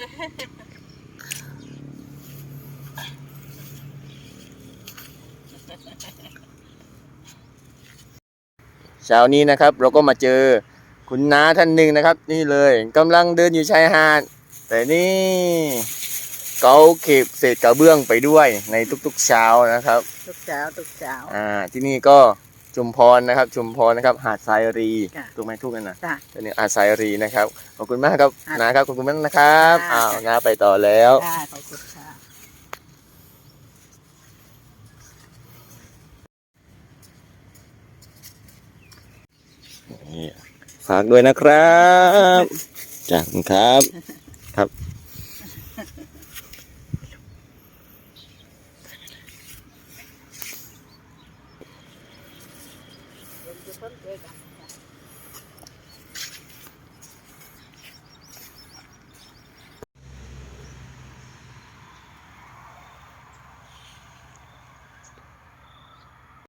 เช้านี้นะครับเราก็มาเจอคุณน้าท่านหนึ่งนะครับ นี่เลยกำลังเดินอยู่ชายหาด แต่นี่เขาเก็บเศษกระเบื้องไปด้วยในทุกๆเช้านะครับ ทุกเช้าทุกเช้าอ่าที่นี่ก็ ชุมพรนะครับ ชุมพรนะครับ หาดทรายรีค่ะถูกไหมทุกกันนะจ้ะตัวนี้หาดทรายรีนะครับขอบคุณมากครับค่ะนะครับขอบคุณมากนะครับค่ะ อ้าวน้าไปต่อแล้ว ค่ะขอบคุณค่ะนี่ฝากด้วยนะครับจากคุณครับครับ ค